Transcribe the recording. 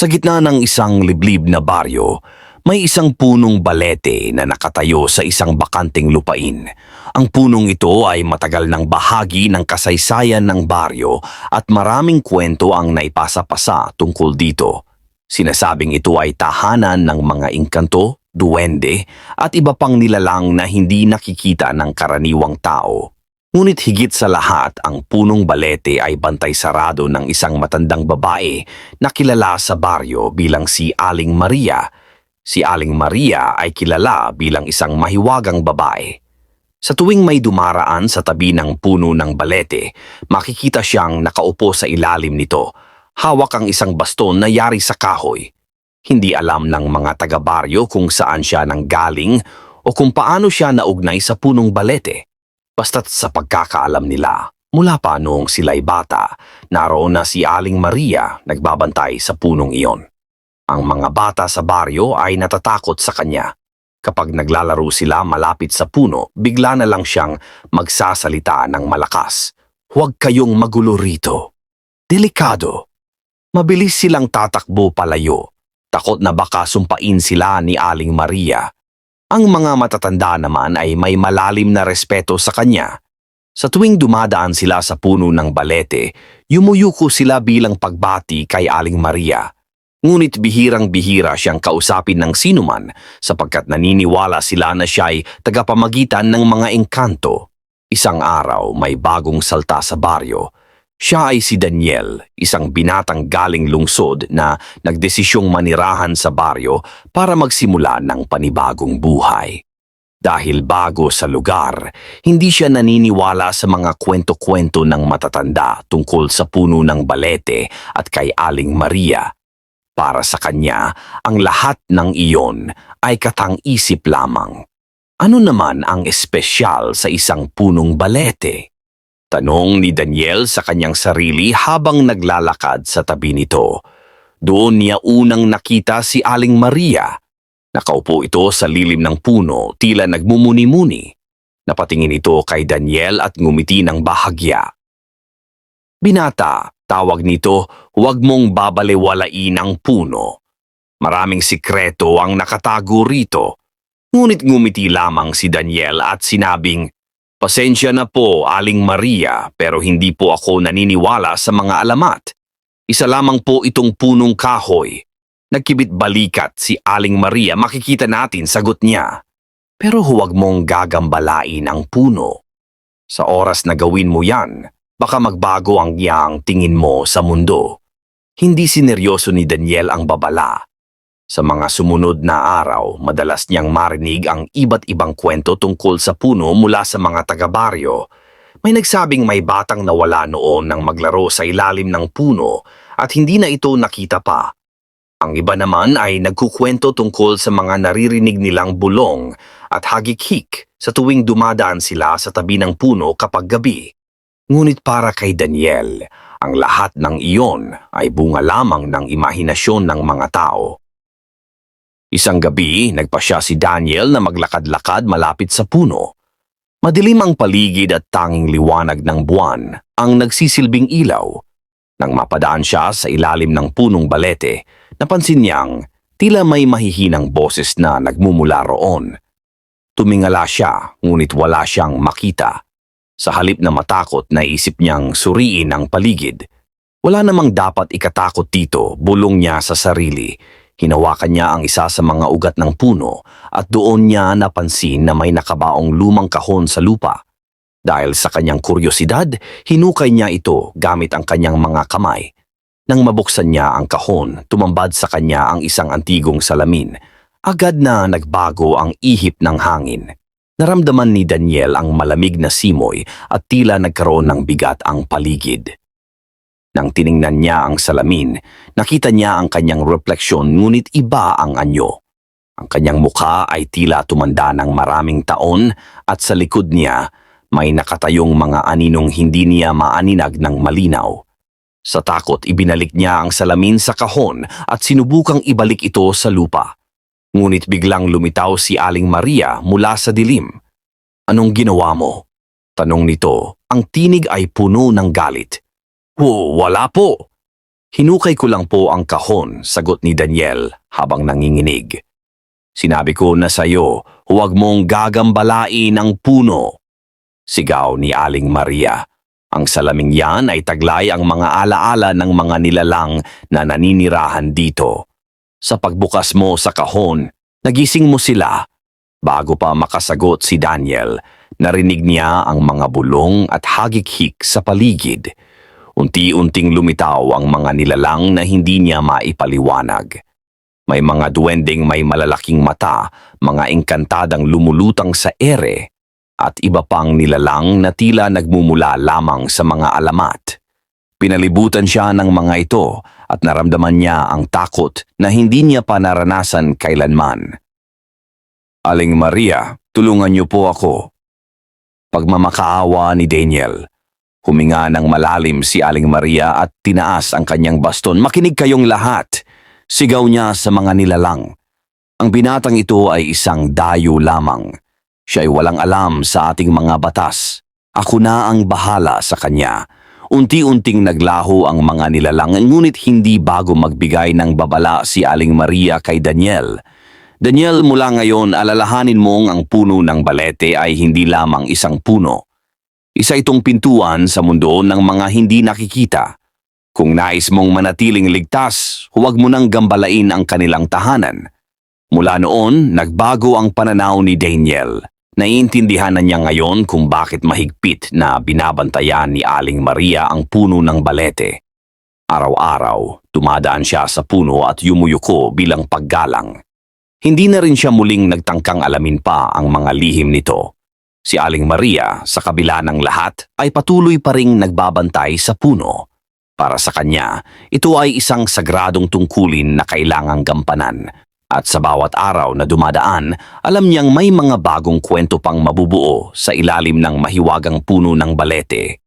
Sa gitna ng isang liblib na baryo, may isang punong balete na nakatayo sa isang bakanting lupain. Ang punong ito ay matagal ng bahagi ng kasaysayan ng baryo at maraming kwento ang naipasa-pasa tungkol dito. Sinasabing ito ay tahanan ng mga engkanto, duwende at iba pang nilalang na hindi nakikita ng karaniwang tao. Ngunit higit sa lahat, ang punong balete ay bantay sarado ng isang matandang babae na kilala sa baryo bilang si Aling Maria. Si Aling Maria ay kilala bilang isang mahiwagang babae. Sa tuwing may dumaraan sa tabi ng puno ng balete, makikita siyang nakaupo sa ilalim nito. Hawak ang isang baston na yari sa kahoy. Hindi alam ng mga taga-baryo kung saan siya nanggaling o kung paano siya naugnay sa punong balete. Basta't sa pagkakaalam nila, mula pa noong sila'y bata, naroon na si Aling Maria nagbabantay sa punong iyon. Ang mga bata sa baryo ay natatakot sa kanya. Kapag naglalaro sila malapit sa puno, bigla na lang siyang magsasalita ng malakas. Huwag kayong magulo rito. Delikado. Mabilis silang tatakbo palayo. Takot na baka sumpain sila ni Aling Maria. Ang mga matatanda naman ay may malalim na respeto sa kanya. Sa tuwing dumadaan sila sa puno ng balete, yumuyuko sila bilang pagbati kay Aling Maria. Ngunit bihirang-bihira siyang kausapin ng sinuman sapagkat naniniwala sila na siya ay tagapamagitan ng mga engkanto. Isang araw may bagong salta sa baryo. Siya ay si Daniel, isang binatang galing lungsod na nagdesisyong manirahan sa baryo para magsimula ng panibagong buhay. Dahil bago sa lugar, hindi siya naniniwala sa mga kwento-kwento ng matatanda tungkol sa puno ng balete at kay Aling Maria. Para sa kanya, ang lahat ng iyon ay katang-isip lamang. Ano naman ang espesyal sa isang punong balete? Tanong ni Daniel sa kanyang sarili habang naglalakad sa tabi nito. Doon niya unang nakita si Aling Maria. Nakaupo ito sa lilim ng puno, tila nagmumuni-muni. Napatingin ito kay Daniel at ngumiti ng bahagya. Binata, tawag nito, huwag mong babalewalain ang puno. Maraming sikreto ang nakatago rito. Ngunit ngumiti lamang si Daniel at sinabing, Pasensya na po, Aling Maria, pero hindi po ako naniniwala sa mga alamat. Isa lamang po itong punong kahoy. Nagkibit balikat si Aling Maria, makikita natin, sagot niya. Pero huwag mong gagambalain ang puno. Sa oras na gawin mo yan, baka magbago ang iyang tingin mo sa mundo. Hindi sineryoso ni Daniel ang babala. Sa mga sumunod na araw, madalas niyang marinig ang iba't ibang kwento tungkol sa puno mula sa mga taga-baryo. May nagsabing may batang nawala noon nang maglaro sa ilalim ng puno at hindi na ito nakita pa. Ang iba naman ay nagkukwento tungkol sa mga naririnig nilang bulong at hagik-hik sa tuwing dumadaan sila sa tabi ng puno kapag gabi. Ngunit para kay Daniel, ang lahat ng iyon ay bunga lamang ng imahinasyon ng mga tao. Isang gabi, nagpasya si Daniel na maglakad-lakad malapit sa puno. Madilim ang paligid at tanging liwanag ng buwan ang nagsisilbing ilaw. Nang mapadaan siya sa ilalim ng punong balete, napansin niyang tila may mahihinang boses na nagmumula roon. Tumingala siya, ngunit wala siyang makita. Sa halip na matakot, naisip niyang suriin ang paligid. Wala namang dapat ikatakot dito, bulong niya sa sarili. Hinawakan niya ang isa sa mga ugat ng puno at doon niya napansin na may nakabaong lumang kahon sa lupa. Dahil sa kanyang kuryosidad, hinukay niya ito gamit ang kanyang mga kamay. Nang mabuksan niya ang kahon, tumambad sa kanya ang isang antigong salamin. Agad na nagbago ang ihip ng hangin. Naramdaman ni Daniel ang malamig na simoy at tila nagkaroon ng bigat ang paligid. Nang tiningnan niya ang salamin, nakita niya ang kanyang refleksyon ngunit iba ang anyo. Ang kanyang mukha ay tila tumanda ng maraming taon at sa likod niya may nakatayong mga aninong hindi niya maaninag ng malinaw. Sa takot, ibinalik niya ang salamin sa kahon at sinubukang ibalik ito sa lupa. Ngunit biglang lumitaw si Aling Maria mula sa dilim. Anong ginawa mo? Tanong nito, ang tinig ay puno ng galit. Oh, wala po. Hinukay ko lang po ang kahon, sagot ni Daniel habang nanginginig. Sinabi ko na sa'yo, huwag mong gagambalain ang puno. Sigaw ni Aling Maria. Ang salaming yan ay taglay ang mga alaala ng mga nilalang na naninirahan dito. Sa pagbukas mo sa kahon, nagising mo sila. Bago pa makasagot si Daniel, narinig niya ang mga bulong at hagikhik sa paligid. Unti-unting lumitaw ang mga nilalang na hindi niya maipaliwanag. May mga duwending may malalaking mata, mga engkantadang lumulutang sa ere, at iba pang nilalang na tila nagmumula lamang sa mga alamat. Pinalibutan siya ng mga ito at naramdaman niya ang takot na hindi niya pa naranasan kailanman. Aling Maria, tulungan niyo po ako. Pagmamakaawa ni Daniel, huminga ng malalim si Aling Maria at tinaas ang kanyang baston. Makinig kayong lahat. Sigaw niya sa mga nilalang. Ang binatang ito ay isang dayo lamang. Siya ay walang alam sa ating mga batas. Ako na ang bahala sa kanya. Unti-unting naglaho ang mga nilalang ngunit hindi bago magbigay ng babala si Aling Maria kay Daniel. Daniel, mula ngayon alalahanin mong ang puno ng balete ay hindi lamang isang puno. Isa itong pintuan sa mundo ng mga hindi nakikita. Kung nais mong manatiling ligtas, huwag mo nang gambalain ang kanilang tahanan. Mula noon, nagbago ang pananaw ni Daniel. Naiintindihan na niya ngayon kung bakit mahigpit na binabantayan ni Aling Maria ang puno ng balete. Araw-araw, tumadaan siya sa puno at yumuyuko bilang paggalang. Hindi na rin siya muling nagtangkang alamin pa ang mga lihim nito. Si Aling Maria, sa kabila ng lahat, ay patuloy pa ring nagbabantay sa puno. Para sa kanya, ito ay isang sagradong tungkulin na kailangang gampanan. At sa bawat araw na dumadaan, alam niyang may mga bagong kwento pang mabubuo sa ilalim ng mahiwagang puno ng balete.